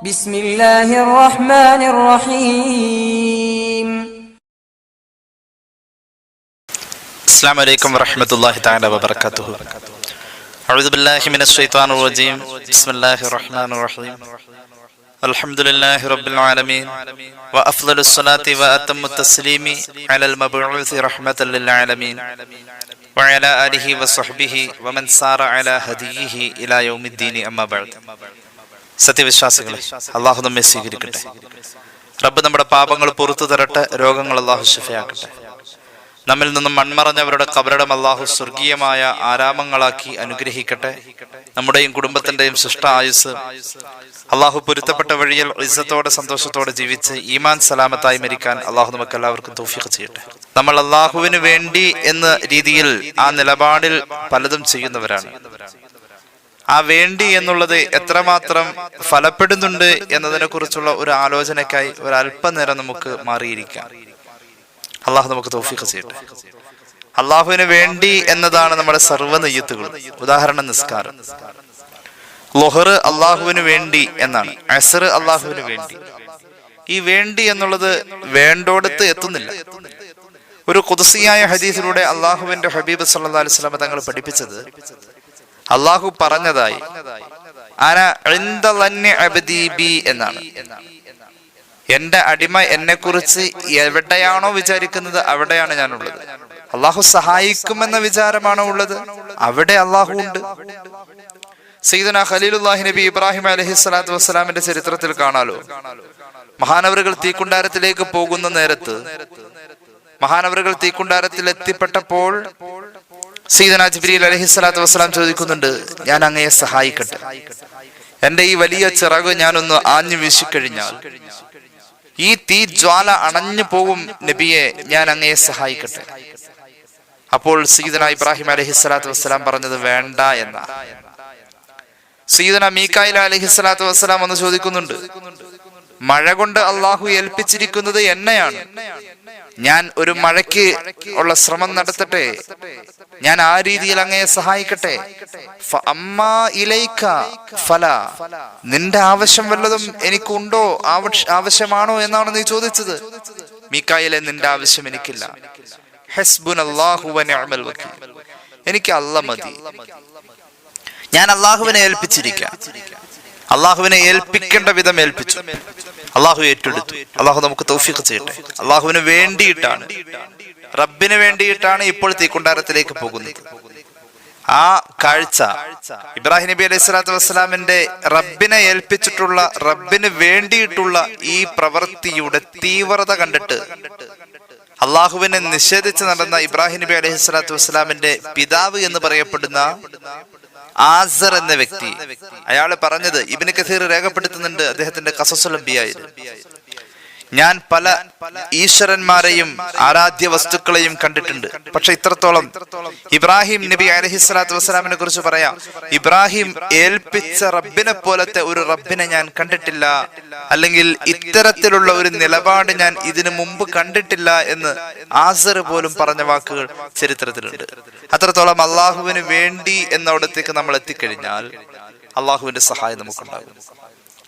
بسم الله الرحمن الرحيم. السلام عليكم ورحمة الله تعالى وبركاته. أعوذ بالله من الشيطان الرجيم. بسم الله الرحمن الرحيم. الحمد لله رب العالمين وأفضل الصلاة وأتم التسليم على المبعوث رحمة للعالمين وعلى آله وصحبه ومن سار على هديه إلى يوم الدين أما بعد. സത്യവിശ്വാസികളെ അള്ളാഹു നമ്മെ സ്വീകരിക്കട്ടെ. റബ്ബ് നമ്മുടെ പാപങ്ങൾ പുറത്തു തരട്ടെ രോഗങ്ങൾ അള്ളാഹു ശിഫയാക്കട്ടെ. നമ്മിൽ നിന്നും മൺമറഞ്ഞവരുടെ കബരടം അള്ളാഹു സ്വർഗീയമായ ആരാമങ്ങളാക്കി അനുഗ്രഹിക്കട്ടെ. നമ്മുടെയും കുടുംബത്തിന്റെയും സൃഷ്ട ആയുസ് അള്ളാഹു പൊരുത്തപ്പെട്ട വഴിയിൽ ഇസത്തോടെ സന്തോഷത്തോടെ ജീവിച്ച് ഈമാൻ സലാമത്തായി മരിക്കാൻ അള്ളാഹു നമുക്ക് എല്ലാവർക്കും തൗഫീഖ് ചെയ്യട്ടെ. നമ്മൾ അള്ളാഹുവിന് വേണ്ടി എന്ന രീതിയിൽ ആ നിലപാടിൽ പലതും ചെയ്യുന്നവരാണ്. ആ വേണ്ടി എന്നുള്ളത് എത്രമാത്രം ഫലപ്പെടുന്നുണ്ട് എന്നതിനെ കുറിച്ചുള്ള ഒരു ആലോചനയ്ക്കായി ഒരു അല്പനേരം നമുക്ക് മാറിയിരിക്കാം. അള്ളാഹു നമുക്ക് തോഫിക്ക് ചെയ്യട്ടെ. അള്ളാഹുവിന് വേണ്ടി എന്നതാണ് നമ്മുടെ സർവ നെയ്യത്തുകൾ. ഉദാഹരണം നിസ്കാരം. ലൊഹർ അള്ളാഹുവിന് വേണ്ടി എന്നാണ്. അസർ അള്ളാഹുവിന് വേണ്ടി. ഈ വേണ്ടി എന്നുള്ളത് വേണ്ടോടത്ത് എത്തുന്നില്ല. ഒരു കുതിസിയായ ഹദീസിലൂടെ അള്ളാഹുവിന്റെ ഹബീബ് സല്ലാ അലൈഹി സ്വലാമ തങ്ങൾ പഠിപ്പിച്ചത് അള്ളാഹു പറഞ്ഞതായി. ബി എന്നാണ്. എന്റെ അടിമ എന്നെ കുറിച്ച് എവിടെയാണോ വിചാരിക്കുന്നത് അവിടെയാണ് ഞാനുള്ളത്. അള്ളാഹു സഹായിക്കുമെന്ന വിചാരമാണോ ഉള്ളത്? അവിടെ അള്ളാഹു ഉണ്ട്. സീദന ഖലീലുല്ലാഹി നബി ഇബ്രാഹിം അലഹി സ്വലാത്തു വസ്സലാമിന്റെ ചരിത്രത്തിൽ കാണാലോ. മഹാനവറുകൾ തീക്കുണ്ടാരത്തിലേക്ക് പോകുന്ന നേരത്ത് മഹാനവറുകൾ തീക്കുണ്ടാരത്തിൽ എത്തിപ്പെട്ടപ്പോൾ സീദന ജിബ്രീൽ അലഹി സ്വലാത്തു വസ്സലാം ചോദിക്കുന്നുണ്ട് ഞാൻ അങ്ങയെ സഹായിക്കട്ടെ. എന്റെ ഈ വലിയ ചിറക് ഞാനൊന്ന് ആഞ്ഞു വീശിക്കഴിഞ്ഞാൽ ഈ തീ ജ്വാല അണഞ്ഞു പോകും നബിയെ ഞാൻ അങ്ങയെ സഹായിക്കട്ടെ. അപ്പോൾ സീദന ഇബ്രാഹിം അലഹി സ്വലാത്തു വസ്സലാം പറഞ്ഞത് വേണ്ട എന്ന. സീദന മീക്കായിൽ അലഹി സ്വലാത്തു വസ്സലാം ഒന്ന് ചോദിക്കുന്നുണ്ട് മഴ കൊണ്ട് അള്ളാഹു ഏൽപ്പിച്ചിരിക്കുന്നത് എന്നെയാണ്. ഞാൻ ഒരു മഴയ്ക്ക് ഉള്ള ശ്രമം നടത്തട്ടെ. ഞാൻ ആ രീതിയിൽ അങ്ങയെ സഹായിക്കട്ടെ. അമ്മ ഇലൈക്ക ഫല. നിന്റെ ആവശ്യം വല്ലതും എനിക്കുണ്ടോ? ആവശ്യ- ആവശ്യമാണോ എന്നാണ് നീ ചോദിച്ചത്. മീക്കായിലെ നിന്റെ ആവശ്യം എനിക്കില്ല. ഹസ്ബുൻ എനിക്ക് അല്ല മതി. ഞാൻ അള്ളാഹുവിനെ ഏൽപ്പിച്ചിരിക്കാം. അള്ളാഹുവിനെ ഏൽപ്പിക്കേണ്ട വിധം ഏൽപ്പിച്ചു. അള്ളാഹു ഏറ്റെടുത്തു. അള്ളാഹു നമുക്ക് തൗഫീഖ് ചെയ്യട്ടെ. അള്ളാഹുവിന് വേണ്ടിയിട്ടാണ്. റബ്ബിന് വേണ്ടിയിട്ടാണ് ഇപ്പോൾ തീക്കുണ്ടാരത്തിലേക്ക് പോകുന്നത്. ആ കാഴ്ച ഇബ്രാഹിം നബി അലൈഹി സ്വലാത്തു വസ്സലാമിന്റെ റബ്ബിനെ ഏൽപ്പിച്ചിട്ടുള്ള റബ്ബിന് വേണ്ടിയിട്ടുള്ള ഈ പ്രവൃത്തിയുടെ തീവ്രത കണ്ടിട്ട് അള്ളാഹുവിനെ നിഷേധിച്ച് നടന്ന ഇബ്രാഹിം നബി അലൈഹി സ്വലാത്തു വസ്സലാമിന്റെ പിതാവ് എന്ന് പറയപ്പെടുന്ന ആസർ എന്ന വ്യക്തി. അയാൾ പറഞ്ഞത് ഇബിന് കസീർ രേഖപ്പെടുത്തുന്നുണ്ട് അദ്ദേഹത്തിന്റെ കസസുലംബിയായി ഞാൻ പല ഈശ്വരന്മാരെയും ആരാധ്യ വസ്തുക്കളെയും കണ്ടിട്ടുണ്ട്. പക്ഷെ ഇത്രത്തോളം ഇബ്രാഹിം നബി അലഹി സ്വലാത്തു വസ്സലാമിനെ കുറിച്ച് പറയാം. ഇബ്രാഹിം ഏൽപ്പിച്ച റബ്ബിനെ പോലത്തെ ഒരു റബ്ബിനെ ഞാൻ കണ്ടിട്ടില്ല. അല്ലെങ്കിൽ ഇത്തരത്തിലുള്ള ഒരു നിലപാട് ഞാൻ ഇതിനു മുമ്പ് കണ്ടിട്ടില്ല എന്ന് ആസർ പോലും പറഞ്ഞ വാക്കുകൾ ചരിത്രത്തിലുണ്ട്. അത്രത്തോളം അള്ളാഹുവിന് വേണ്ടി എന്നവിടത്തേക്ക് നമ്മൾ എത്തിക്കഴിഞ്ഞാൽ അള്ളാഹുവിന്റെ സഹായം നമുക്കുണ്ടാകും.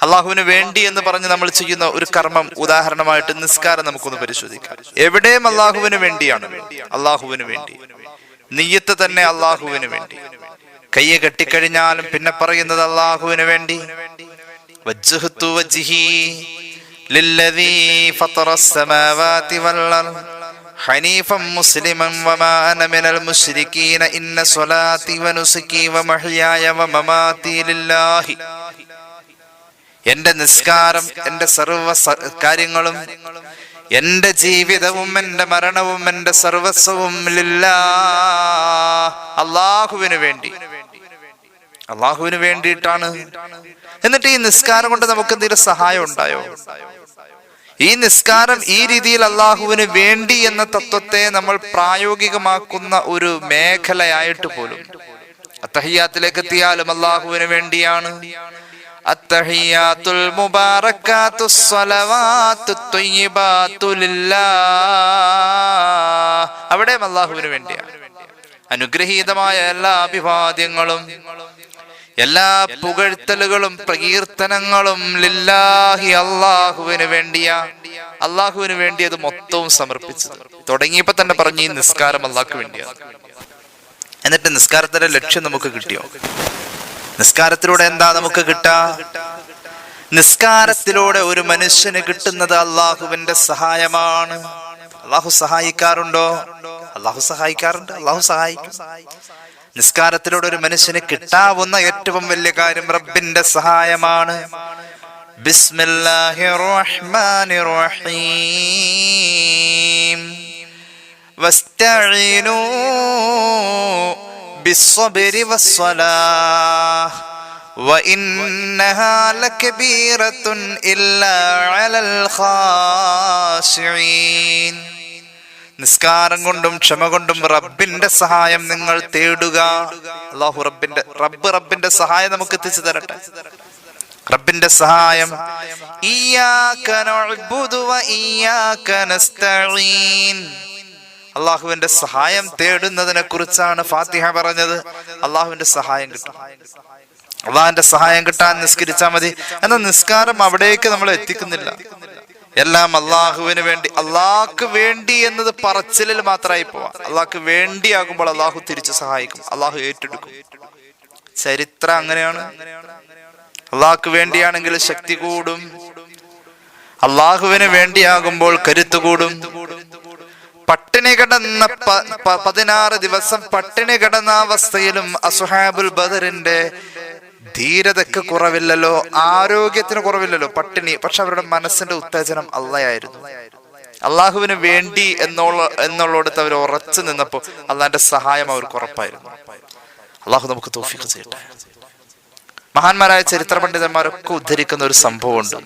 അള്ളാഹുവിന് വേണ്ടി എന്ന് പറഞ്ഞ് നമ്മൾ ചെയ്യുന്ന ഒരു കർമ്മം ഉദാഹരണമായിട്ട് നിസ്കാരം നമുക്കൊന്ന് പരിശോധിക്കാം. എവിടെയും അള്ളാഹുവിന് വേണ്ടിയാണ്. അള്ളാഹുവിന് വേണ്ടി. നീയത്ത് തന്നെ അള്ളാഹുവിന് വേണ്ടി. കയ്യെ കെട്ടിക്കഴിഞ്ഞാലും പിന്നെ പറയുന്നത് അള്ളാഹുവിന് വേണ്ടി. ഹനീഫം മിനൽ ഇന്ന സ്വലാത്തി വനുസുകി വമഹ്യായ വമമാതി ലില്ലാഹി എന്റെ നിസ്കാരം എന്റെ സർവ കാര്യങ്ങളും എന്റെ ജീവിതവും എന്റെ മരണവും എന്റെ സർവസ്വവും അള്ളാഹുവിന് വേണ്ടി. അള്ളാഹുവിന് വേണ്ടിയിട്ടാണ്. എന്നിട്ട് ഈ നിസ്കാരം കൊണ്ട് നമുക്ക് എന്തെങ്കിലും സഹായം ഉണ്ടായോ? ഈ നിസ്കാരം ഈ രീതിയിൽ അള്ളാഹുവിന് വേണ്ടി എന്ന തത്വത്തെ നമ്മൾ പ്രായോഗികമാക്കുന്ന ഒരു മേഖലയായിട്ട് പോലും. അത്തഹിയാത്തിലേക്ക് എത്തിയാലും അള്ളാഹുവിന് വേണ്ടിയാണ്. അത്തഹിയാത്തുൽ മുബാറക്കാത്തു സ്വലവാത്തു الطيبات ലില്ലാഹ്. അവിടെ അള്ളാഹുവിന് വേണ്ടിയാണ്. അനുഗ്രഹീതമായ എല്ലാ അഭിവാദ്യങ്ങളും എല്ലാ പുകഴ്ത്തലുകളും പ്രകീർത്തനങ്ങളും ലില്ലാഹി അള്ളാഹുവിന് വേണ്ടിയ. അള്ളാഹുവിന് വേണ്ടി അത് മൊത്തവും സമർപ്പിച്ചത്. തുടങ്ങിയപ്പോ തന്നെ പറഞ്ഞു ഈ നിസ്കാരം അള്ളാഹ്ക്ക് വേണ്ടിയാണ് എന്നിട്ട് നിസ്കാരത്തിന്റെ ലക്ഷ്യം നമുക്ക് കിട്ടിയോ? നിസ്കാരത്തിലൂടെ എന്താ നമുക്ക് കിട്ടാ നിസ്കാരത്തിലൂടെ ഒരു മനുഷ്യന് കിട്ടുന്നത് അള്ളാഹുവിന്റെ സഹായമാണ്. അള്ളാഹു സഹായിക്കാറുണ്ടോ? അള്ളാഹു സഹായിക്കാറുണ്ട്. അള്ളാഹു സഹായിക്കും. നിസ്കാരത്തിലൂടെ ഒരു മനുഷ്യന് കിട്ടാവുന്ന ഏറ്റവും വലിയ കാര്യം റബ്ബിന്റെ സഹായമാണ്. ബിസ്മില്ലാഹിർ റഹ്മാനിർ റഹീം بالصبر والصلاة وإنها لكبيرة إلا على الخاشعين നിസ്കാരം കൊണ്ടും ക്ഷമ കൊണ്ടും റബ്ബിന്റെ സഹായം നിങ്ങൾ തേടുക അള്ളാഹു റബ്ബിന്റെ റബ്ബ് റബ്ബിന്റെ സഹായം നമുക്ക് എത്തിച്ചു തരട്ടെ റബ്ബിന്റെ സഹായം ഇയ്യാക നഅ്ബുദു വ ഇയ്യാക നസ്തഈൻ അള്ളാഹുവിന്റെ സഹായം തേടുന്നതിനെ കുറിച്ചാണ് ഫാത്തിഹ പറഞ്ഞത്. അള്ളാഹുവിന്റെ സഹായം കിട്ടും. അള്ളാഹിന്റെ സഹായം കിട്ടാൻ നിസ്കരിച്ചാൽ മതി. എന്നാൽ നിസ്കാരം അവിടേക്ക് നമ്മൾ എത്തിക്കുന്നില്ല. എല്ലാം അള്ളാഹുവിന് വേണ്ടി അള്ളാഹ്ക്ക് വേണ്ടി എന്നത് പറച്ചിലിൽ മാത്രമായി പോവാം. അള്ളാഹ്ക്ക് വേണ്ടിയാകുമ്പോൾ അള്ളാഹു തിരിച്ചു സഹായിക്കും. അള്ളാഹു ഏറ്റെടുക്കും. ചരിത്രം അങ്ങനെയാണ്. അള്ളാഹ്ക്ക് വേണ്ടിയാണെങ്കിൽ ശക്തി കൂടും. അള്ളാഹുവിന് വേണ്ടിയാകുമ്പോൾ കരുത്ത് കൂടും. പട്ടിണി കിടന്ന പതിനാറ് ദിവസം പട്ടിണി കിടന്ന അവസ്ഥയിലും അസുഹാബുൽ ബദറിന്റെ ധീരതയ്ക്ക് കുറവില്ലല്ലോ ആരോഗ്യത്തിന് കുറവില്ലല്ലോ പട്ടിണി. പക്ഷെ അവരുടെ മനസ്സിന്റെ ഉത്തേജനം അള്ളയായിരുന്നു. അള്ളാഹുവിന് വേണ്ടി എന്നുള്ള എന്നുള്ളടത്ത് അവർ ഉറച്ചു നിന്നപ്പോൾ അള്ളാന്റെ സഹായം അവർക്ക് ഉറപ്പായിരുന്നു. അള്ളാഹു നമുക്ക് തോഫിക്ക് ചെയ്യട്ടെ. മഹാന്മാരായ ചരിത്ര പണ്ഡിതന്മാരൊക്കെ ഉദ്ധരിക്കുന്ന ഒരു സംഭവമുണ്ട്.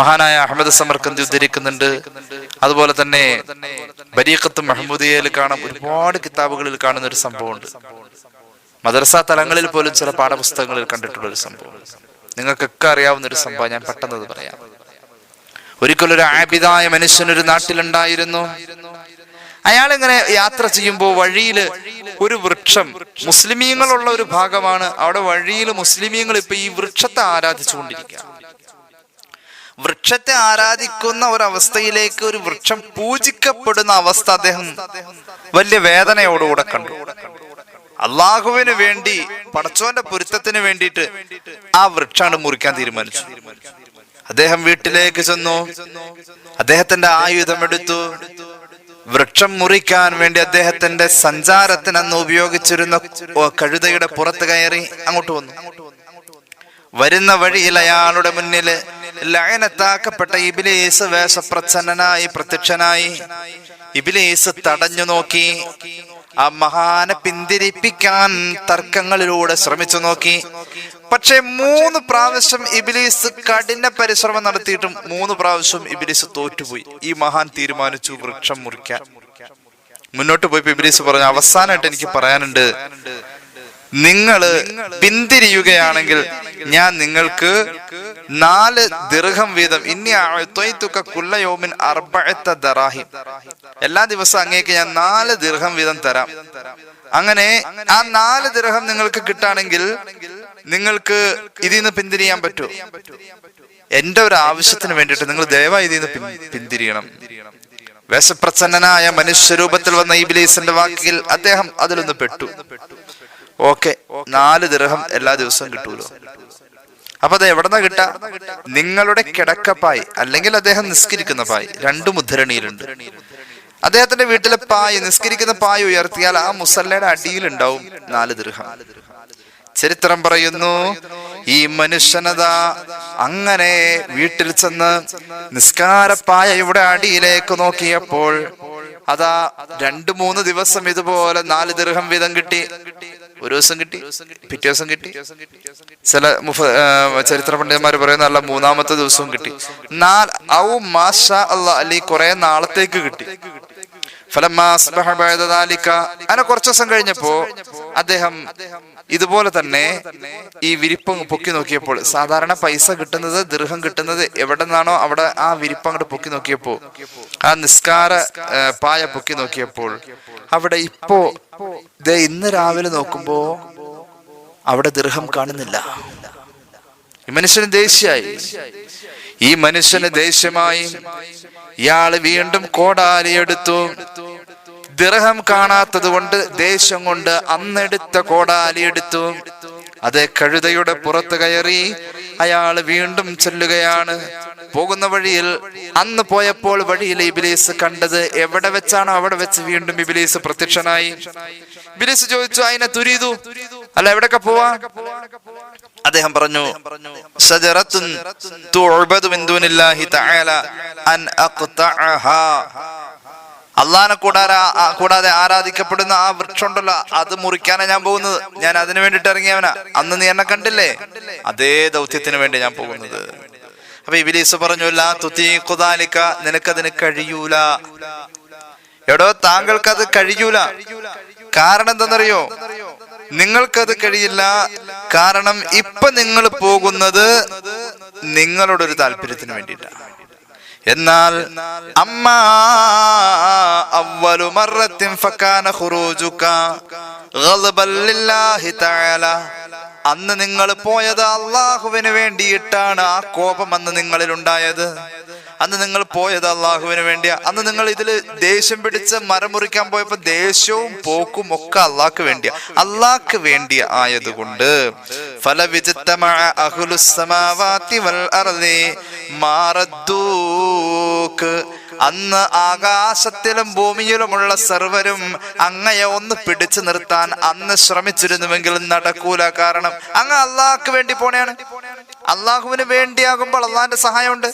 മഹാനായ അഹമ്മദ് സമർക്കന്തി ഉദ്ധരിക്കുന്നുണ്ട്? അതുപോലെ തന്നെ ബരീഖത്ത് മഹമ്മൂദിയയിൽ കാണാം ഒരുപാട് കിതാബുകളിൽ കാണുന്ന ഒരു സംഭവമുണ്ട്. മദ്രസ തലങ്ങളിൽ പോലും ചില പാഠപുസ്തകങ്ങളിൽ കണ്ടിട്ടുള്ള ഒരു സംഭവം. നിങ്ങൾക്കൊക്കെ അറിയാവുന്ന ഒരു സംഭവം ഞാൻ പെട്ടെന്ന് പറയാം. ഒരിക്കലും ഒരു ആബിദായ മനുഷ്യൻ ഒരു നാട്ടിലുണ്ടായിരുന്നു. അയാൾ ഇങ്ങനെ യാത്ര ചെയ്യുമ്പോൾ വഴിയിൽ ഒരു വൃക്ഷം മുസ്ലിമീങ്ങളുള്ള ഒരു ഭാഗമാണ്. അവിടെ വഴിയിൽ മുസ്ലിമീങ്ങൾ ഇപ്പൊ ഈ വൃക്ഷത്തെ ആരാധിച്ചുകൊണ്ടിരിക്കുക. വൃക്ഷത്തെ ആരാധിക്കുന്ന ഒരവസ്ഥയിലേക്ക് ഒരു വൃക്ഷം പൂജിക്കപ്പെടുന്ന അവസ്ഥ അദ്ദേഹം വലിയ വേദനയോടുകൂടെ കണ്ടു. അള്ളാഹുവിന് വേണ്ടി പടച്ചോന്റെ പൊരുത്തത്തിന് വേണ്ടിയിട്ട് ആ വൃക്ഷാണ് മുറിക്കാൻ തീരുമാനിച്ചു. അദ്ദേഹം വീട്ടിലേക്ക് ചെന്നു. അദ്ദേഹത്തിന്റെ ആയുധം എടുത്തു. വൃക്ഷം മുറിക്കാൻ വേണ്ടി അദ്ദേഹത്തിന്റെ സഞ്ചാരത്തിന് അന്ന് ഉപയോഗിച്ചിരുന്ന കഴുതയുടെ പുറത്ത് കയറി അങ്ങോട്ട് വന്നു. വരുന്ന വഴിയിൽ അയാളുടെ മുന്നിൽ ലയനത്താക്കപ്പെട്ട ഇബിലേസ് വേഷപ്രച്ഛന്നനായി പ്രത്യക്ഷനായി. ഇബിലേസ് തടഞ്ഞു നോക്കി. ആ മഹാനെ പിന്തിരിപ്പിക്കാൻ തർക്കങ്ങളിലൂടെ ശ്രമിച്ചു നോക്കി. പക്ഷേ മൂന്ന് പ്രാവശ്യം ഇബിലീസ് കഠിന പരിശ്രമം നടത്തിയിട്ടും മൂന്ന് പ്രാവശ്യം ഇബിലീസ് തോറ്റുപോയി. ഈ മഹാൻ തീരുമാനിച്ചു വൃക്ഷം മുറിക്കാൻ. മുന്നോട്ട് പോയി ഇബിലീസ് പറഞ്ഞു അവസാനമായിട്ട് എനിക്ക് പറയാനുണ്ട് നിങ്ങൾ പിന്തിരിയുകയാണെങ്കിൽ ഞാൻ നിങ്ങൾക്ക് നാല് ദീർഘം വീതം ഇനി കുല്ലയോമിൻ അർബഴത്ത ദറാഹിം. എല്ലാ ദിവസവും അങ്ങേക്ക് ഞാൻ നാല് ദീർഘം വീതം തരാം. അങ്ങനെ ആ നാല് ദീർഘം നിങ്ങൾക്ക് കിട്ടാണെങ്കിൽ നിങ്ങൾക്ക് ഇതിൽ നിന്ന് പിന്തിരിയാൻ പറ്റുമോ എന്റെ ഒരു ആവശ്യത്തിന് വേണ്ടിയിട്ട് നിങ്ങൾ ദയവായി ഇതിൽ നിന്ന് പിന്തിരിയണം. വേഷപ്രസന്നനായ മനുഷ്യരൂപത്തിൽ വന്ന ഇബിലീസിന്റെ വാക്കിൽ അദ്ദേഹം അതിലൊന്ന് പെട്ടു. ഓക്കെ നാല് ദിർഹം എല്ലാ ദിവസവും കിട്ടൂലോ? അപ്പൊ അത് എവിടെന്നാ കിട്ട? നിങ്ങളുടെ കിടക്കപ്പായി അല്ലെങ്കിൽ അദ്ദേഹം നിസ്കരിക്കുന്ന പായ്. രണ്ടു മുദ്രണിയിലുണ്ട് അദ്ദേഹത്തിന്റെ വീട്ടിലെ പായ് നിസ്കരിക്കുന്ന പായ് ഉയർത്തിയാൽ ആ മുസല്ലയുടെ അടിയിലുണ്ടാവും നാല് ദിർഹം ചരിത്രം പറയുന്നു. ഈ മനുഷ്യനത അങ്ങനെ വീട്ടിൽ ചെന്ന് നിസ്കാരപ്പായയുടെ അടിയിലേക്ക് നോക്കിയപ്പോൾ അതാ രണ്ടു മൂന്ന് ദിവസം ഇതുപോലെ നാല് ദീർഘം വീതം കിട്ടി. ഒരു ദിവസം കിട്ടി. പിറ്റേ ദിവസം കിട്ടി. ചില ചരിത്ര പണ്ഡിതന്മാർ പറയുന്ന അല്ല മൂന്നാമത്തെ ദിവസവും കിട്ടി. നാല് ഔ മാഷ അല്ല കുറെ നാളത്തേക്ക് കിട്ടി. ദാലിക. അങ്ങനെ കുറച്ചു ദിവസം കഴിഞ്ഞപ്പോ അദ്ദേഹം ഇതുപോലെ തന്നെ ഈ വിരിപ്പ് പൊക്കി നോക്കിയപ്പോൾ സാധാരണ പൈസ കിട്ടുന്നത് ദീർഘം കിട്ടുന്നത് എവിടെ നിന്നാണോ അവിടെ ആ വിരിപ്പ് അങ്ങോട്ട് പൊക്കി നോക്കിയപ്പോ ആ നിസ്കാര പായ പൊക്കി നോക്കിയപ്പോൾ അവിടെ ഇപ്പോ ദേ ഇന്ന് രാവിലെ നോക്കുമ്പോ അവിടെ ദൃഹം കാണുന്നില്ല. ഈ മനുഷ്യന് ദേഷ്യായി ഈ മനുഷ്യന് ദേഷ്യമായി. ഇയാൾ വീണ്ടും കോടാലി എടുത്തു. ദിർഹം കാണാത്തത് കൊണ്ട് ദേഷ്യം കൊണ്ട് അന്നെടുത്ത കോടാലി എടുത്തു. അത് കഴുതയുടെ പുറത്ത് കയറി അയാൾ വീണ്ടും ചെല്ലുകയാണ്. പോകുന്ന വഴിയിൽ അന്ന് പോയപ്പോൾ വഴിയിൽ ഇബിലീസ് കണ്ടത് എവിടെ വെച്ചാണോ അവിടെ വെച്ച് വീണ്ടും ഇബിലീസ് പ്രത്യക്ഷനായി. ഇബിലീസ് ചോദിച്ചു അതിനെ തുരീതു? അല്ല എവിടൊക്കെ പോവാ? അദ്ദേഹം പറഞ്ഞു സജറത്തുൻ തആല അൻ അഖ്തഅഹാ." അള്ളാനെ കൂടാതെ കൂടാതെ ആരാധിക്കപ്പെടുന്ന ആ വൃക്ഷം ഉണ്ടല്ലോ അത് മുറിക്കാനാ ഞാൻ പോകുന്നത്. ഞാൻ അതിനു വേണ്ടിട്ട് ഇറങ്ങിയവനാ. അന്ന് നീ എന്നെ കണ്ടില്ലേ? അതേ ദൗത്യത്തിന് വേണ്ടി ഞാൻ പോകുന്നത്. അപ്പൊ ഇബിലീസ് പറഞ്ഞു ലാ തുതീഖുദാലിക നിനക്കതിന് കഴിയൂല. എടോ താങ്കൾക്ക് അത് കഴിയൂല. കാരണം എന്തെന്നറിയോ നിങ്ങൾക്കത് കഴിയില്ല. കാരണം ഇപ്പൊ നിങ്ങൾ പോകുന്നത് നിങ്ങളുടെ ഒരു താല്പര്യത്തിന് വേണ്ടിയിട്ടാണ് എന്നാൽ അമ്മ അവലു مرة فكان خروجك. غضبا ലില്ലാഹി തആല അന്ന് നിങ്ങൾ പോയത് അള്ളാഹുവിന് വേണ്ടിയിട്ടാണ്. ആ കോപം അന്ന് നിങ്ങളിൽ ഉണ്ടായത് അന്ന് നിങ്ങൾ പോയത് അള്ളാഹുവിന് വേണ്ടിയാ അന്ന് നിങ്ങൾ ഇതിൽ ദേഷ്യം പിടിച്ച് മരം മുറിക്കാൻ പോയപ്പോ ദേഷ്യവും പോക്കും ഒക്കെ അള്ളാഹ്ക്ക് വേണ്ടിയാ അള്ളാഹ്ക്ക് വേണ്ടി ആയതുകൊണ്ട്. ഫലവിജിത്തമഅ അന്ന് ആകാശത്തിലും ഭൂമിയിലുമുള്ള സർവരും അങ്ങയെ ഒന്ന് പിടിച്ചു നിർത്താൻ അന്ന് ശ്രമിച്ചിരുന്നുവെങ്കിൽ നടക്കൂല. കാരണം അങ്ങ് അള്ളാഹ്ക്ക് വേണ്ടി പോണേണ്. അള്ളാഹുവിന് വേണ്ടിയാകുമ്പോൾ അള്ളാഹിന്റെ സഹായമുണ്ട്.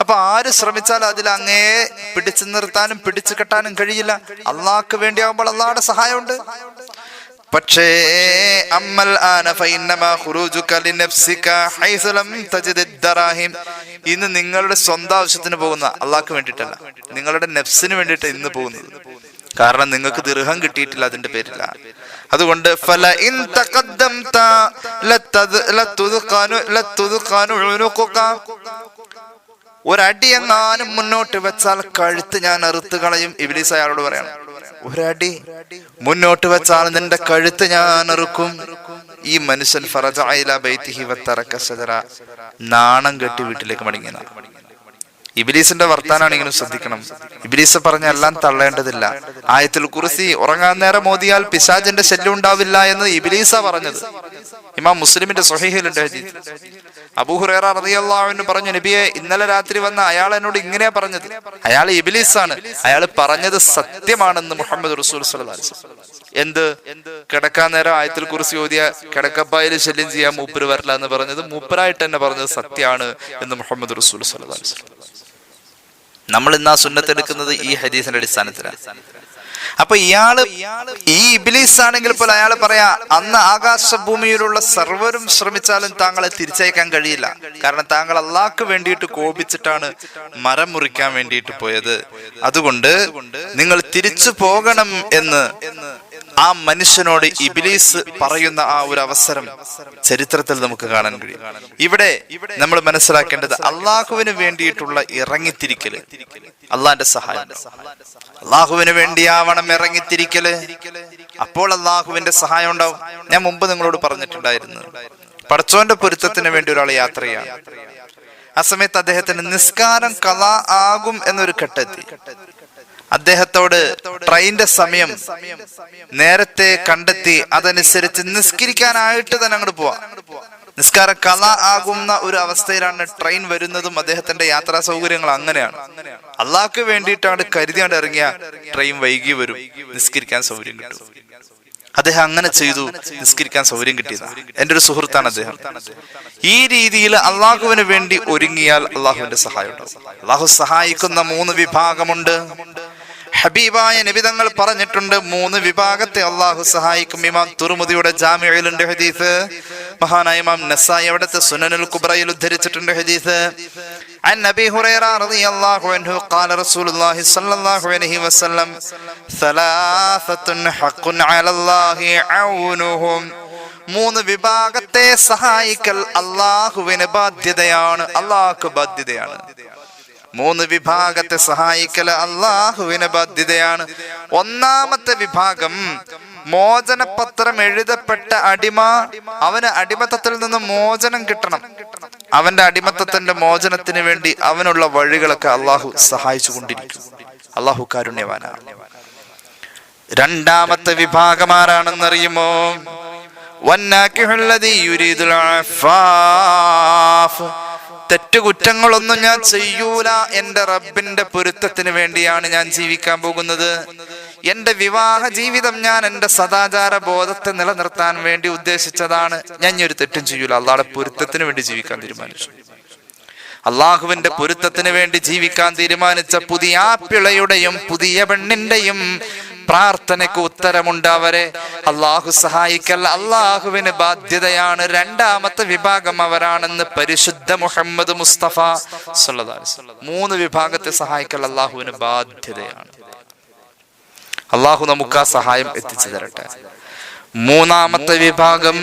അപ്പൊ ആര് ശ്രമിച്ചാൽ അതിൽ അങ്ങയെ പിടിച്ചു നിർത്താനും പിടിച്ചു കെട്ടാനും കഴിയില്ല. അള്ളാഹ്ക്ക് വേണ്ടിയാകുമ്പോൾ അള്ളാഹുടെ സഹായമുണ്ട്. പക്ഷേ ഇന്ന് നിങ്ങളുടെ സ്വന്തം ആവശ്യത്തിന് പോകുന്ന അള്ളാഹ്ക്ക് വേണ്ടിയിട്ടല്ല നിങ്ങളുടെ നെഫ്സിന് വേണ്ടിയിട്ട് ഇന്ന് പോകുന്നത്. കാരണം നിങ്ങൾക്ക് ദീർഘം കിട്ടിയിട്ടില്ല അതിന്റെ പേരില്ല അതുകൊണ്ട് ഫല ഇൻ തഖദ്ദംത ലതദ് ലതുദ്ഖാനു ലതുദ്ഖാനു ഉനുഖുക ഒരടി എങ്ങാനും മുന്നോട്ട് വെച്ചാൽ കഴുത്ത് ഞാൻ അറുത്ത് കളയും ഇബ്ലീസ് അയാളോട് പറയണം. ഒരടി മുന്നോട്ട് വെച്ചാൽ നിന്റെ കഴുത്ത് ഞാൻ അറുക്കും ഈ മനുഷ്യൻ ഫറജ ബൈത്തിഹി. നാണം കെട്ടി വീട്ടിലേക്ക് മടങ്ങിയതാണ് ഇബിലീസിന്റെ വർത്താനാണ് ഇങ്ങനെ ശ്രദ്ധിക്കണം. ഇബിലീസ് പറഞ്ഞ എല്ലാം തള്ളേണ്ടതില്ല. ആയത്തിൽ കുറിസി ഉറങ്ങാൻ നേരം മോദിയാൽ പിശാജിന്റെ ശല്യം ഉണ്ടാവില്ല എന്ന് ഇബിലീസ പറഞ്ഞത്. ഇമാം മുസ്ലിമിന്റെ സ്വഹീഹിലുണ്ട് ഹദീസ്. അബൂഹുറേറ പറഞ്ഞു നബിയെ ഇന്നലെ രാത്രി വന്ന അയാൾ എന്നോട് ഇങ്ങനെയാ പറഞ്ഞത്. അയാൾ ഇബിലീസ് ആണ് അയാൾ പറഞ്ഞത് സത്യമാണെന്ന് മുഹമ്മദ് റസൂൽ എന്ത്? കിടക്കാൻ നേരം ആയത്തിൽ കുറിച്ച് ചോദിയ കിടക്കപ്പായിൽ ശല്യം ചെയ്യാൻ മൂപ്പര് വരില്ല എന്ന് പറഞ്ഞത് മൂപ്പരായിട്ട് തന്നെ പറഞ്ഞത് സത്യമാണ് എന്ന് മുഹമ്മദ് റസൂൽ വസല്ലം. നമ്മൾ ഇന്ന് ആ സുന്നത്ത് എടുക്കുന്നത് ഈ ഹദീസിന്റെ അടിസ്ഥാനത്തിലാണ്. അപ്പൊ ഇയാൾ ഈ ഇബിലീസ് ആണെങ്കിൽ പോലും അയാൾ പറയാ അന്ന് ആകാശഭൂമിയിലുള്ള സർവരും ശ്രമിച്ചാലും താങ്കളെ തിരിച്ചയക്കാൻ കഴിയില്ല. കാരണം താങ്കൾ അള്ളാഹ്ക്ക് വേണ്ടിയിട്ട് കോപിച്ചിട്ടാണ് മരം മുറിക്കാൻ വേണ്ടിയിട്ട് പോയത്. അതുകൊണ്ട് നിങ്ങൾ തിരിച്ചു പോകണം എന്ന് ആ മനുഷ്യനോട് ഇബിലീസ് പറയുന്ന ആ ഒരു അവസരം ചരിത്രത്തിൽ നമുക്ക് കാണാൻ കഴിയും. ഇവിടെ നമ്മൾ മനസ്സിലാക്കേണ്ടത് അള്ളാഹുവിന് വേണ്ടിയിട്ടുള്ള ഇറങ്ങിത്തിരിക്കൽ അള്ളാന്റെ സഹായം. അള്ളാഹുവിന് വേണ്ടിയാവണം ഇറങ്ങിത്തിരിക്കൽ. അപ്പോൾ അള്ളാഹുവിന്റെ സഹായം ഉണ്ടാവും. ഞാൻ മുമ്പ് നിങ്ങളോട് പറഞ്ഞിട്ടുണ്ടായിരുന്നു. പടച്ചോന്റെ പൊരുത്തത്തിന് വേണ്ടി ഒരാൾ യാത്ര ചെയ്യാം ആ സമയത്ത് അദ്ദേഹത്തിന് നിസ്കാരം കല ആകും എന്നൊരു ഘട്ടെത്തി അദ്ദേഹത്തോട് ട്രെയിനിന്റെ സമയം നേരത്തെ കണ്ടെത്തി അതനുസരിച്ച് നിസ്കരിക്കാനായിട്ട് തന്നെ അങ്ങോട്ട് പോവാം. നിസ്കാര കല ആകുന്ന ഒരു അവസ്ഥയിലാണ് ട്രെയിൻ വരുന്നതും അദ്ദേഹത്തിന്റെ യാത്രാ സൗകര്യങ്ങൾ അങ്ങനെയാണ്. അള്ളാഹ്ക്ക് വേണ്ടിയിട്ടാണ് കരുതിയാണ്ട് ഇറങ്ങിയ ട്രെയിൻ വൈകി വരും. നിസ്കരിക്കാൻ സൗകര്യം കിട്ടും. അദ്ദേഹം അങ്ങനെ ചെയ്തു. നിസ്കരിക്കാൻ സൗകര്യം കിട്ടിയത്. എന്റെ ഒരു സുഹൃത്താണ് അദ്ദേഹം. ഈ രീതിയിൽ അള്ളാഹുവിന് വേണ്ടി ഒരുങ്ങിയാൽ അള്ളാഹുവിന്റെ സഹായം ഉണ്ടാവും. അള്ളാഹു സഹായിക്കുന്ന മൂന്ന് വിഭാഗമുണ്ട്. ഹബീബായ നിബിതങ്ങൾ പറഞ്ഞിട്ടുണ്ട് മൂന്ന് വിഭാഗത്തെ അള്ളാഹു സഹായിക്കും ഇമാം തുറമുദിയുടെ ജാമ്യയിലുണ്ട് ഹദീസ് മഹാനായ ഇമാം നസായി അവിടുത്തെ സുനനുൽ കുബ്രയിൽ ഉദ്ധരിച്ചിട്ടുണ്ട് ഹദീസ് عن ابي هريره رضي الله عنه قال رسول الله صلى الله عليه وسلم ثلاثه حق على الله عونهم മൂന്ന് വിഭാഗത്തെ സഹായിക്കൽ അള്ളാഹുവിന് ബാധ്യതയാണ് അള്ളാഹ്ക്ക് ബാധ്യതയാണ് മൂന്ന് വിഭാഗത്തെ സഹായിക്കൽ അള്ളാഹുവിന് ബാധ്യതയാണ്. ഒന്നാമത്തെ വിഭാഗം മോചനപത്രം എഴുതപ്പെട്ട അടിമ അവന് അടിമത്തത്തിൽ നിന്ന് മോചനം കിട്ടണം. അവന്റെ അടിമത്തത്തിന്റെ മോചനത്തിന് വേണ്ടി അവനുള്ള വഴികളൊക്കെ അള്ളാഹു സഹായിച്ചു കൊണ്ടിരിക്കും. അള്ളാഹു കാരുണ്യവാനാണ്. രണ്ടാമത്തെ വിഭാഗം ആരാണെന്നറിയുമോ? വന്നാക്കിഹുല്ലദീ യുരീദുൽ തെറ്റുകുറ്റങ്ങളൊന്നും ഞാൻ ചെയ്യൂല. എന്റെ റബ്ബിന്റെ പൊരുത്തത്തിന് വേണ്ടിയാണ് ഞാൻ ജീവിക്കാൻ പോകുന്നത്. എന്റെ വിവാഹ ജീവിതം ഞാൻ എന്റെ സദാചാര ബോധത്തെ നിലനിർത്താൻ വേണ്ടി ഉദ്ദേശിച്ചതാണ്. ഞാൻ ഒരു തെറ്റും ചെയ്യൂല. അള്ളാടെ പൊരുത്തത്തിന് വേണ്ടി ജീവിക്കാൻ തീരുമാനിച്ചു. അള്ളാഹുവിന്റെ പൊരുത്തത്തിന് വേണ്ടി ജീവിക്കാൻ തീരുമാനിച്ച പുതിയ പിളയുടെയും പുതിയ പെണ്ണിന്റെയും പ്രാർത്ഥനയ്ക്ക് ഉത്തരമുണ്ട് അവരെ. അള്ളാഹു സഹായിക്കൽ അള്ളാഹുവിന് ബാധ്യതയാണ് രണ്ടാമത്തെ വിഭാഗം അവരാണെന്ന് പരിശുദ്ധ മുഹമ്മദ് മുസ്തഫ മൂന്ന് വിഭാഗത്തെ സഹായിക്കൽ അള്ളാഹുവിന് ബാധ്യതയാണ്. അള്ളാഹു നമുക്ക് ആ സഹായം എത്തിച്ചു തരട്ടെ. മൂന്നാമത്തെ വിഭാഗം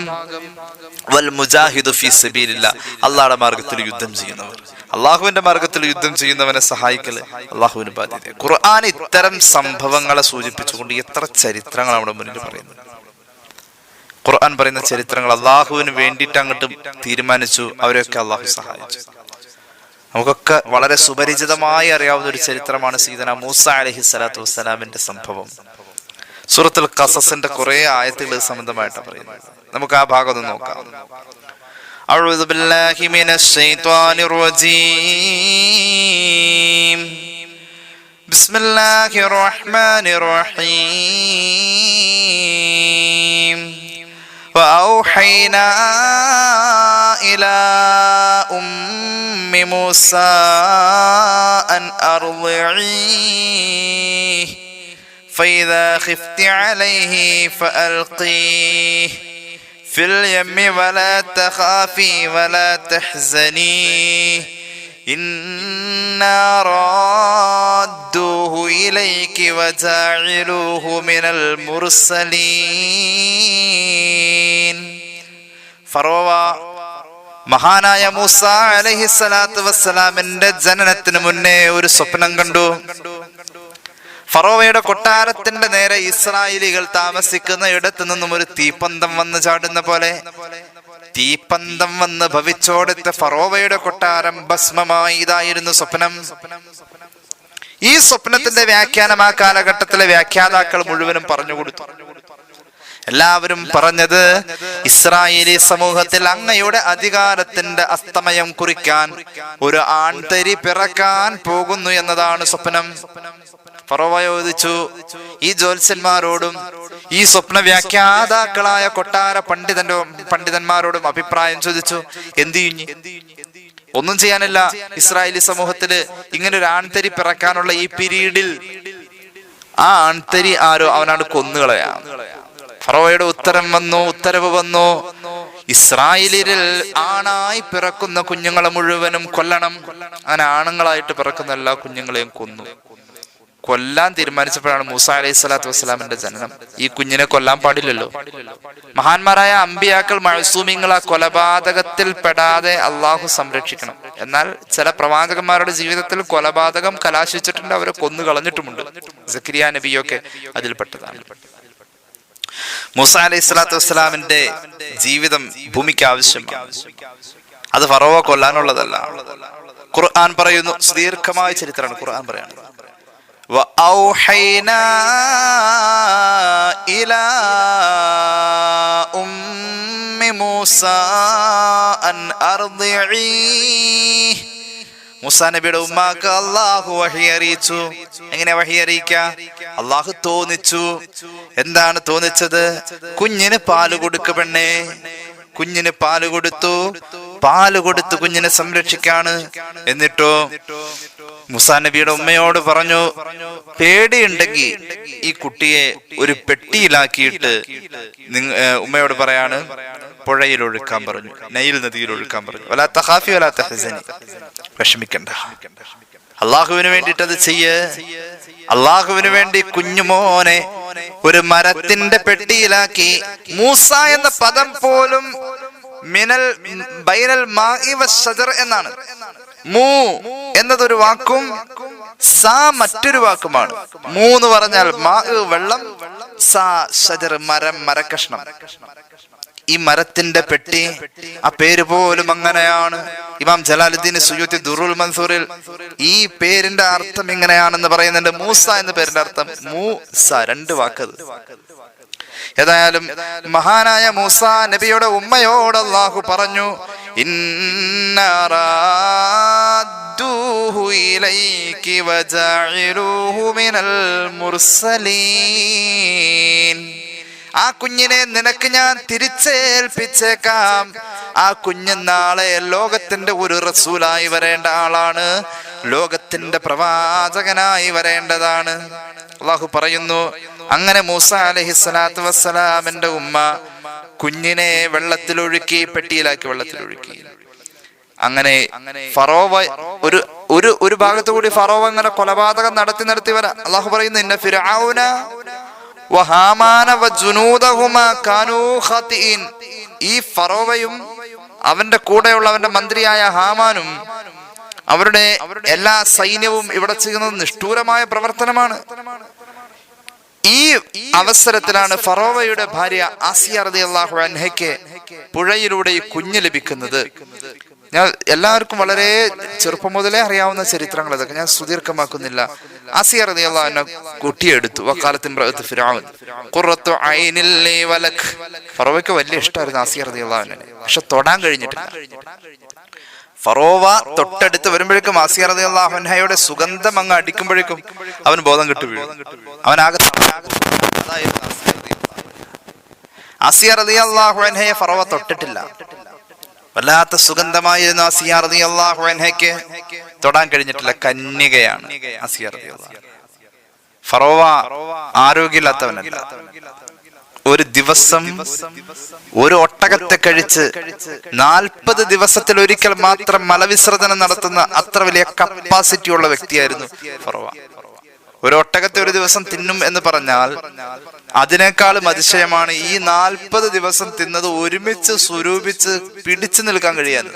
വൽ മുജാഹിദു ഫീ സബീലില്ല. അള്ളാഹുടെ മാർഗത്തിൽ യുദ്ധം ചെയ്യുന്നവർ. അള്ളാഹുവിന്റെ മാർഗത്തിൽ യുദ്ധം ചെയ്യുന്നവനെ സഹായിക്കൽ അള്ളാഹുവിന് ബാധ്യത. ഖുർആൻ ഇത്തരം സംഭവങ്ങളെ സൂചിപ്പിച്ചുകൊണ്ട് എത്ര ചരിത്രങ്ങൾ നമ്മുടെ മുന്നിൽ പറയുന്നു ഖുർആൻ പറയുന്ന ചരിത്രങ്ങൾ അള്ളാഹുവിന് വേണ്ടിയിട്ട് അങ്ങോട്ട് തീരുമാനിച്ചു അവരെയൊക്കെ അള്ളാഹു സഹായിച്ചു. നമുക്കൊക്കെ വളരെ സുപരിചിതമായി അറിയാവുന്ന ഒരു ചരിത്രമാണ് സീതന മൂസ അലഹി സ്വലാത്തു വസ്സലാമിന്റെ സംഭവം. സൂറത്തുൽ ഖസസിന്റെ കുറെ ആയത്തുകൾ സംബന്ധമായിട്ടാണ് പറയുന്നത് നമുക്ക് ആ ഭാഗം ഒന്ന് നോക്കാം أعوذ بالله من الشيطان الرجيم بسم الله الرحمن الرحيم وأوحينا إلى أم موسى أن أرضعيه فإذا خفت عليه فألقيه في اليم ولا تخافي ولا تحزني إنا رادوه إليك وجاعلوه من المرسلين ഫറോവ മഹാനായ മൂസ അലഹി സ്വലാത്തു വസ്സലാമിന്റെ ജനനത്തിന് മുന്നേ ഒരു സ്വപ്നം കണ്ടു ഫറോവയുടെ കൊട്ടാരത്തിന്റെ നേരെ ഇസ്രായേലികൾ താമസിക്കുന്ന ഇടത്തു നിന്നും ഒരു തീപ്പന്തം വന്ന് ചാടുന്ന പോലെ. തീപ്പന്തം വന്ന് ഭവിച്ചോടുത്ത ഫറോവയുടെ കൊട്ടാരം ഭസ്മമായി ഇതായിരുന്നു സ്വപ്നം. ഈ സ്വപ്നത്തിന്റെ വ്യാഖ്യാനം ആ കാലഘട്ടത്തിലെ വ്യാഖ്യാതാക്കൾ മുഴുവനും പറഞ്ഞു കൊടുത്തു. എല്ലാവരും പറഞ്ഞത് ഇസ്രായേലി സമൂഹത്തിൽ അങ്ങയുടെ അധികാരത്തിന്റെ അസ്തമയം കുറിക്കാൻ ഒരു ആൺതരി പിറക്കാൻ പോകുന്നു എന്നതാണ് സ്വപ്നം. ഫറോവ ചോദിച്ചു ഈ ജ്യോത്സ്യന്മാരോടും ഈ സ്വപ്ന വ്യാഖ്യാതാക്കളായ കൊട്ടാര പണ്ഡിതന്റെ പണ്ഡിതന്മാരോടും അഭിപ്രായം ചോദിച്ചു എന്തു ചെയ്യുന്നു ഒന്നും ചെയ്യാനില്ല. ഇസ്രായേലി സമൂഹത്തിൽ ഇങ്ങനെ ഒരു ആൺതരി പിറക്കാനുള്ള ഈ പിരീഡിൽ ആ ആൺതരി ആരോ അവനാണ് കൊന്നുകളയാ. ഫറോയുടെ ഉത്തരം വന്നു ഉത്തരവ് വന്നു ഇസ്രായേലിൽ ആണായി പിറക്കുന്ന കുഞ്ഞുങ്ങളെ മുഴുവനും കൊല്ലണം. അങ്ങനെ ആണുങ്ങളായിട്ട് പിറക്കുന്ന എല്ലാ കുഞ്ഞുങ്ങളെയും കൊന്നു. കൊല്ലാൻ തീരുമാനിച്ചപ്പോഴാണ് മൂസ അലൈഹി സ്വലാത്തു വസ്സലാമിന്റെ ജനനം. ഈ കുഞ്ഞിനെ കൊല്ലാൻ പാടില്ലല്ലോ. മഹാന്മാരായ അമ്പിയാക്കൾ മഴസൂമിങ്ങൾ ആ കൊലപാതകത്തിൽ പെടാതെ അള്ളാഹു സംരക്ഷിക്കണം. എന്നാൽ ചില പ്രവാചകന്മാരുടെ ജീവിതത്തിൽ കൊലപാതകം കലാശിച്ചിട്ടുണ്ട് അവരെ കൊന്നു കളഞ്ഞിട്ടുമുണ്ട് സക്രിയ നബിയൊക്കെ അതിൽപ്പെട്ടതാണ്. മൂസ അലൈഹി സ്വലാത്തു വസ്സലാമിന്റെ ജീവിതം ഭൂമിക്ക് ആവശ്യമാണ്. അത് ഫറോവ കൊല്ലാനുള്ളതല്ല. ഖുർആൻ പറയുന്നു ദീർഘമായ ചരിത്രമാണ് ഖുർആൻ പറയുന്നത്. وأوحينا إلى أم موسى أن أرضعيه മുസാ നബിയുടെ ഉമ്മാക്ക് അള്ളാഹു വഹി അറിയിച്ചു എങ്ങനെ വഹി അറിയിക്ക അള്ളാഹു തോന്നിച്ചു എന്താണ് തോന്നിച്ചത് കുഞ്ഞിന് പാല് കൊടുക്ക് പെണ്ണേ കുഞ്ഞിന് പാല് കൊടുത്തു പാൽ കൊടുത്ത് കുഞ്ഞിനെ സംരക്ഷിക്കാണ്. എന്നിട്ടോ മുസാ നബിയുടെ ഉമ്മയോട് പറഞ്ഞു പേടിയുണ്ടെങ്കിൽ ഈ കുട്ടിയെ ഒരു പെട്ടിയിലാക്കിയിട്ട് നിങ്ങ ഉമ്മയോട് പറയാണ് പുഴയിൽ ഒഴുക്കാൻ പറഞ്ഞു നൈൽ നദിയിൽ ഒഴുക്കാൻ പറഞ്ഞു. വലാ തഹാഫി വലാ തഹസനി. വിഷമിക്കണ്ട. അള്ളാഹുവിന് വേണ്ടിട്ട് അത് ചെയ്യ്. അള്ളാഹുവിന് വേണ്ടി കുഞ്ഞുമോനെ ഒരു മരത്തിന്റെ പെട്ടിയിലാക്കി. മൂസ എന്ന പദം പോലും മിനൽ ബൈനൽ സദർ എന്നാണ്. മൂ എന്നതൊരു വാക്കും സാ മറ്റൊരു വാക്കുമാണ്. മൂന്ന് പറഞ്ഞാൽ മാ വെള്ളം സാ സദർ മരം മരക്കഷ്ണം. ഈ മരത്തിന്റെ പെട്ടി ആ പേര് പോലും അങ്ങനെയാണ്. ഇമാം ജലാലുദ്ദീൻ സുയൂത്തി ദുറുൽ മൻസൂറിൽ ഈ പേരിന്റെ അർത്ഥം ഇങ്ങനെയാണെന്ന് പറയുന്നുണ്ട്. മൂസ എന്ന പേരിന്റെ അർത്ഥം. മൂസ രണ്ട് വാക്കത്. ഏതായാലും മഹാനായ മൂസ നബിയുടെ ഉമ്മയോട് അള്ളാഹു പറഞ്ഞു മുർസലീൻ. ആ കുഞ്ഞിനെ നിനക്ക് ഞാൻ തിരിച്ചേൽപ്പിച്ചേക്കാം. ആ കുഞ്ഞ് നാളെ ലോകത്തിന്റെ ഒരു റസൂലായി വരേണ്ട ആളാണ്. ലോകത്തിന്റെ പ്രവാചകനായി വരേണ്ടതാണ്. അള്ളാഹു പറയുന്നു അങ്ങനെ മൂസ അലഹിസ്സലാത്തു വസ്സലാമിന്റെ ഉമ്മ കുഞ്ഞിനെ വെള്ളത്തിലൊഴുക്കി പെട്ടിയിലാക്കി വെള്ളത്തിലൊഴുക്കി. അങ്ങനെ ഫറോവ ഒരു ഒരു ഒരു ഭാഗത്തു കൂടി ഫറോവ അങ്ങനെ കൊലപാതകം നടത്തി നടത്തി വരാ. അള്ളാഹു പറയുന്നു ഇന്ന ഖാതിഈൻ ഈ ഫറോവയും അവന്റെ കൂടെയുള്ള അവന്റെ മന്ത്രിയായ ഹാമാനും അവരുടെ എല്ലാ സൈന്യവും ഇവിടെ ചെയ്യുന്നത് നിഷ്ഠൂരമായ പ്രവർത്തനമാണ്. ഈ അവസരത്തിലാണ് ഫറോവയുടെ ഭാര്യ ആസിയ റതി അള്ളാഹു അൻഹയ്ക്ക് പുഴയിലൂടെ ഈ കുഞ്ഞ് ലഭിക്കുന്നത്. ഞാൻ എല്ലാവർക്കും വളരെ ചെറുപ്പം മുതലേ അറിയാവുന്ന ചരിത്രങ്ങൾ അതൊക്കെ ഞാൻ സുദീർഘമാക്കുന്നില്ല. ആസിയ റതി അള്ളാഹുനെ കുട്ടിയെടുത്തു. വക്കാലത്തിൻ ഫിറാവുൻ ഐനിൽ ലീ വലക് ഫറോവയ്ക്ക് വലിയ ഇഷ്ടമായിരുന്നു ആസിയ റതി അള്ളാഹുനെ പക്ഷെ തൊടാൻ കഴിഞ്ഞിട്ടില്ല. ഫറോവ തൊട്ടടുത്ത് വരുമ്പോഴേക്കും ആസിയ റതി അള്ളാഹുൻഹയുടെ സുഗന്ധം അങ്ങ് അടിക്കുമ്പോഴേക്കും അവൻ ബോധം കിട്ടു വീഴും. അവനാകെ ഫറോവ തൊട്ടിട്ടില്ല. വല്ലാത്ത സുഗന്ധമായിരുന്നു ആസിയ റതി അള്ളാഹുൻഹയ്ക്ക് തൊടാൻ കഴിഞ്ഞിട്ടില്ല കന്യകയാണ് ആസിയ റതി ഫറോവ ആരോഗ്യമില്ലാത്തവനല്ല. ഒരു ദിവസം ഒരു ഒട്ടകത്തെ കഴിച്ച് നാൽപ്പത് ദിവസത്തിൽ ഒരിക്കൽ മാത്രം മലവിസർജനം നടത്തുന്ന അത്ര വലിയ കപ്പാസിറ്റി ഉള്ള വ്യക്തിയായിരുന്നു ഒരു ഒട്ടകത്തെ ഒരു ദിവസം തിന്നും എന്ന് പറഞ്ഞാൽ അതിനേക്കാളും അതിശയമാണ് ഈ നാൽപ്പത് ദിവസം തിന്നത് ഒരുമിച്ച് സ്വരൂപിച്ച് പിടിച്ചു നിൽക്കാൻ കഴിയാൻ.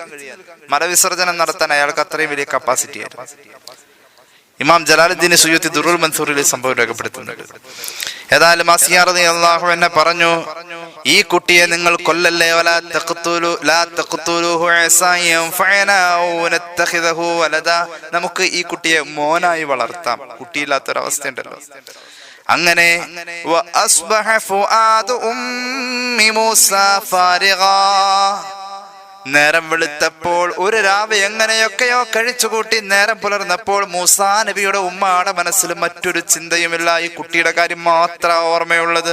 മലവിസർജനം നടത്താൻ അയാൾക്ക് അത്രയും വലിയ കപ്പാസിറ്റി ആയിരുന്നു. ഇമാം ജലാലുദ്ദീൻ സുയൂത്തി ദുറുൽ മൻസൂറിൽ സംഭവം രേഖപ്പെടുത്തുന്നുണ്ട്. ഏതായാലും അസിയാറതി അള്ളാഹു എന്നെ പറഞ്ഞു ഈ കുട്ടിയെ നിങ്ങൾ കൊല്ലല്ലേ? നമുക്ക് ഈ കുട്ടിയെ മോനായി വളർത്താം. കുട്ടിയില്ലാത്തൊരവസ്ഥ ഉണ്ടല്ലോ അങ്ങനെ അസ്ബഹ ഫുആദു ഉമ്മി മൂസ ഫാരിഗാ. നേരം വെളുത്തപ്പോൾ ഒരു രാവ് എങ്ങനെയൊക്കെയോ കഴിച്ചുകൂട്ടി നേരം പുലർന്നപ്പോൾ മൂസാ നബിയുടെ ഉമ്മയുടെ മനസ്സിൽ മറ്റൊരു ചിന്തയുമില്ല. ഈ കുട്ടിയുടെ കാര്യം മാത്ര ഓർമ്മയുള്ളത്.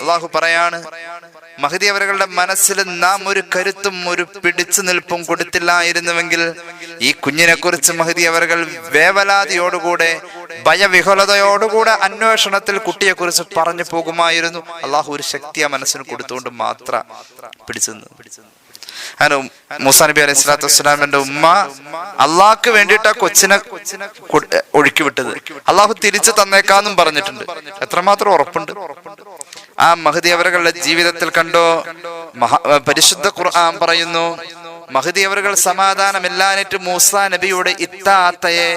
അള്ളാഹു പറയാണ് മഹതി അവരുടെ മനസ്സിൽ നാം ഒരു കരുത്തും ഒരു പിടിച്ചു നിൽപ്പും കൊടുത്തില്ലായിരുന്നുവെങ്കിൽ ഈ കുഞ്ഞിനെ കുറിച്ച് മഹതി അവர்கள் വേവലാതിയോടുകൂടെ ഭയവിഹുലതയോടുകൂടെ അന്വേഷണത്തിൽ കുട്ടിയെ കുറിച്ച് പറഞ്ഞു പോകുമായിരുന്നു. അള്ളാഹു ഒരു ശക്തി ആ മനസ്സിന് കൊടുത്തുകൊണ്ട് മാത്ര പിടിച്ചു പിടിച്ചു മൂസാ നബി അലൈഹി സ്വലാത്തു വസ്സലാമിന്റെ ഉമ്മ അള്ളാഹ്ക്ക് വേണ്ടിയിട്ട് ആ കൊച്ചിനെ ഒഴുക്കി വിട്ടത്. അള്ളാഹു തിരിച്ചു തന്നേക്കാന്നും പറഞ്ഞിട്ടുണ്ട്. എത്രമാത്രം ഉറപ്പുണ്ട്. ആ മഹദി അവരുടെ ജീവിതത്തിൽ കണ്ടോ? പരിശുദ്ധ ഖുർആൻ പറയുന്നു മഹദി അവരുകൾ സമാധാനമില്ലാനിട്ട് മൂസ നബിയുടെ ഇത്താത്തയെ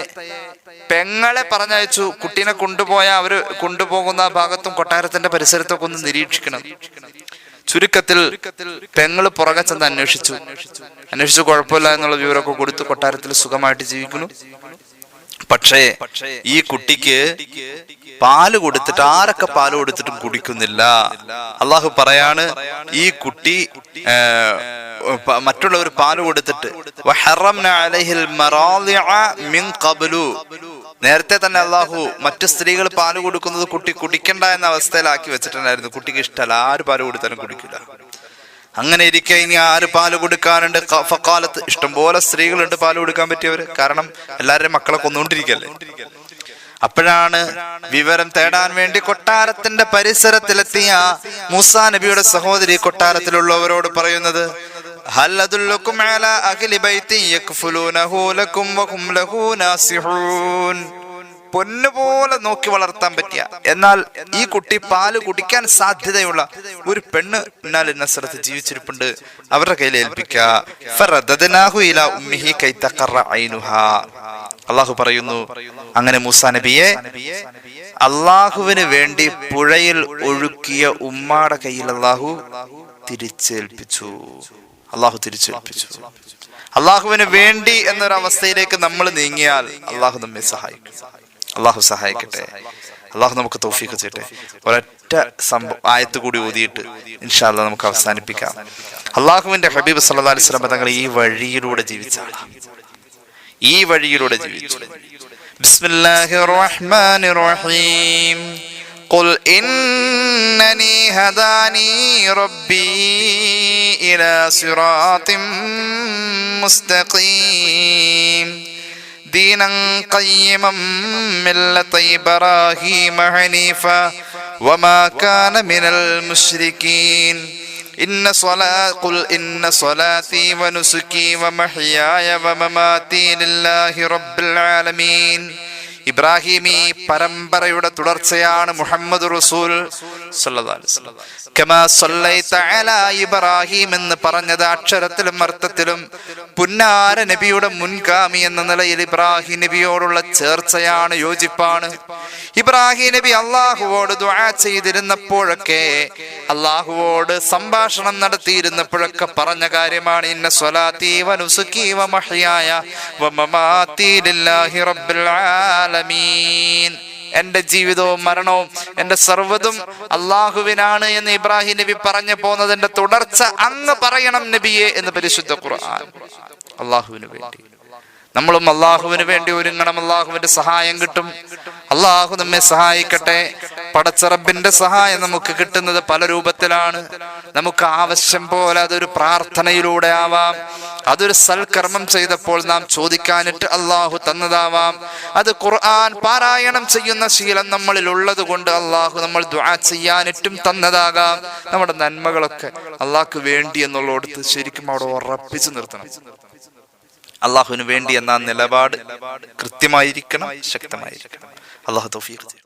പെങ്ങളെ പറഞ്ഞയച്ചു. കുട്ടീനെ കൊണ്ടുപോയ അവർ കൊണ്ടുപോകുന്ന ഭാഗത്തും കൊട്ടാരത്തിന്റെ പരിസരത്തൊക്കെ ഒന്ന് നിരീക്ഷിക്കണം. ചുരുക്കത്തിൽ പെങ്ങൾ പുറകെ ചെന്ന് അന്വേഷിച്ചു. അന്വേഷിച്ചു കുഴപ്പമില്ല എന്നുള്ള വിവരമൊക്കെ കൊടുത്ത് കൊട്ടാരത്തിൽ സുഖമായിട്ട് ജീവിക്കുന്നു. പക്ഷേ ഈ കുട്ടിക്ക് പാൽ കൊടുത്തിട്ട് ആരൊക്കെ പാൽ കൊടുത്തിട്ടും കുടിക്കുന്നില്ല. അള്ളാഹു പറയാണ് ഈ കുട്ടി മറ്റുള്ളവർ പാൽ കൊടുത്തിട്ട്. നേരത്തെ തന്നെ അള്ളാഹു മറ്റു സ്ത്രീകൾ പാൽ കൊടുക്കുന്നത് കുട്ടി കുടിക്കണ്ട എന്ന അവസ്ഥയിലാക്കി വെച്ചിട്ടുണ്ടായിരുന്നു. കുട്ടിക്ക് ഇഷ്ടമല്ല ആര് പാൽ കൊടുത്താലും കുടിക്കില്ല. അങ്ങനെ ഇരിക്കെ ഇനി ആര് പാൽ കൊടുക്കാനുണ്ട്? ഫക്കാലത്ത് ഇഷ്ടംപോലെ സ്ത്രീകളുണ്ട് പാൽ കൊടുക്കാൻ പറ്റിയവര്. കാരണം എല്ലാവരുടെയും മക്കളെ കൊന്നുകൊണ്ടിരിക്കല്ലേ അപ്പോഴാണ് വിവരം തേടാൻ വേണ്ടി കൊട്ടാരത്തിന്റെ പരിസരത്തിലെത്തിയ മൂസാ നബിയുടെ സഹോദരി കൊട്ടാരത്തിലുള്ളവരോട് പറയുന്നത് "ഹൽ അദുല്ലുക്കും അലാ അഹ്ലി ബൈത്തിൻ യക്ഫുലൂനഹു ലക്കും ലഹു നാസിഹൂൻ?" പൊന്നുപോലെ നോക്കി വളർത്താൻ പറ്റിയ. എന്നാൽ ഈ കുട്ടി പാൽ കുടിക്കാൻ സാധ്യതയുള്ള ഒരു പെണ്ണ് എന്നാൽ നസ്രത്ത് ജീവിച്ചിരിപ്പുണ്ട്. അവരുടെ കയ്യിൽ ഏൽപ്പിക്കുക. അള്ളാഹു പറയുന്നു അങ്ങനെ മൂസാ നബിയെ അള്ളാഹുവിന് വേണ്ടി പുഴയിൽ ഒഴുക്കിയ ഉമ്മാടെ കയ്യിൽ അള്ളാഹു തിരിച്ചേൽപ്പിച്ചു. അള്ളാഹു തിരിച്ചേൽപ്പിച്ചു. അള്ളാഹുവിന് വേണ്ടി എന്നൊരവസ്ഥയിലേക്ക് നമ്മൾ നീങ്ങിയാൽ അള്ളാഹു നമ്മെ സഹായിക്കും. അള്ളാഹു സഹായിക്കട്ടെ അള്ളാഹു നമുക്ക് തൗഫീഖ് ചെയ്യട്ടെ ഒരൊറ്റ സംഭവം ആയത്ത് കൂടി ഓതിയിട്ട് ഇൻഷാല്ല നമുക്ക് അവസാനിപ്പിക്കാം അള്ളാഹുവിന്റെ ഹബീബ് സല്ലല്ലാഹു അലൈഹി വസല്ലം തങ്ങൾ ഈ വഴിയിലൂടെ ജീവിച്ച ആളാണ് ഈ വഴിയിലൂടെ ജീവിച്ചു ബിസ്മില്ലാഹിർ റഹ്മാനിർ റഹീം قل إنني هداني ربي إلى صراط مستقيم دينا قيما ملة إبراهيم حنيفا وما كان من المشركين إن صلاة قل إن صلاتي ونسكي ومحياي ومماتي لله رب العالمين ഇബ്രാഹിമി പരമ്പരയുടെ തുടർച്ചയാണ് മുഹമ്മദ് റസൂൽ ഇബ്രാഹിം എന്ന് പറഞ്ഞത് അക്ഷരത്തിലും അർത്ഥത്തിലും പുന്നാര നബിയുടെ മുൻഗാമി എന്ന നിലയിൽ ഇബ്രാഹിം നബിയോടുള്ള ചേർച്ചയാണ് യോജിപ്പാണ്. ഇബ്രാഹിം നബി അള്ളാഹുവോട് ദുആ ചെയ്തിരുന്നപ്പോഴൊക്കെ അള്ളാഹുവോട് സംഭാഷണം നടത്തിയിരുന്നപ്പോഴൊക്കെ പറഞ്ഞ കാര്യമാണ് ഇന്ന സ്വലാത്തി വനുസുക്കി മഹിയായ ലില്ലാഹി റബ്ബിൽ ആലമീൻ എന്റെ ജീവിതവും മരണവും എന്റെ സർവതും അള്ളാഹുവിനാണ് എന്ന് ഇബ്രാഹിം നബി പറഞ്ഞു പോകുന്നതിന്റെ തുടർച്ച അങ്ങ് പറയണം നബിയെ എന്ന് പരിശുദ്ധ ഖുർആൻ. അള്ളാഹുവിന് വേണ്ടി. നമ്മളും അള്ളാഹുവിന് വേണ്ടി ഒരുങ്ങണം അള്ളാഹുവിന്റെ സഹായം കിട്ടും. അള്ളാഹു നമ്മെ സഹായിക്കട്ടെ. പടച്ചറബിന്റെ സഹായം നമുക്ക് കിട്ടുന്നത് പല രൂപത്തിലാണ്. നമുക്ക് ആവശ്യം പോലെ അതൊരു പ്രാർത്ഥനയിലൂടെ ആവാം. അതൊരു സൽക്കർമ്മം ചെയ്തപ്പോൾ നാം ചോദിക്കാനിട്ട് അള്ളാഹു തന്നതാവാം. അത് ഖുർആൻ പാരായണം ചെയ്യുന്ന ശീലം നമ്മളിൽ ഉള്ളത് കൊണ്ട് അള്ളാഹു നമ്മൾ ദുആ ചെയ്യാനിട്ടും തന്നതാകാം. നമ്മുടെ നന്മകളൊക്കെ അള്ളാഹ്ക്ക് വേണ്ടി എന്നുള്ളടത്ത് ശരിക്കും അവിടെ ഉറപ്പിച്ചു നിർത്തണം. അള്ളാഹുവിന് വേണ്ടി എന്ന നിലപാട് കൃത്യമായിരിക്കണം ശക്തമായിരിക്കണം. അള്ളാഹു തൗഫീഖ്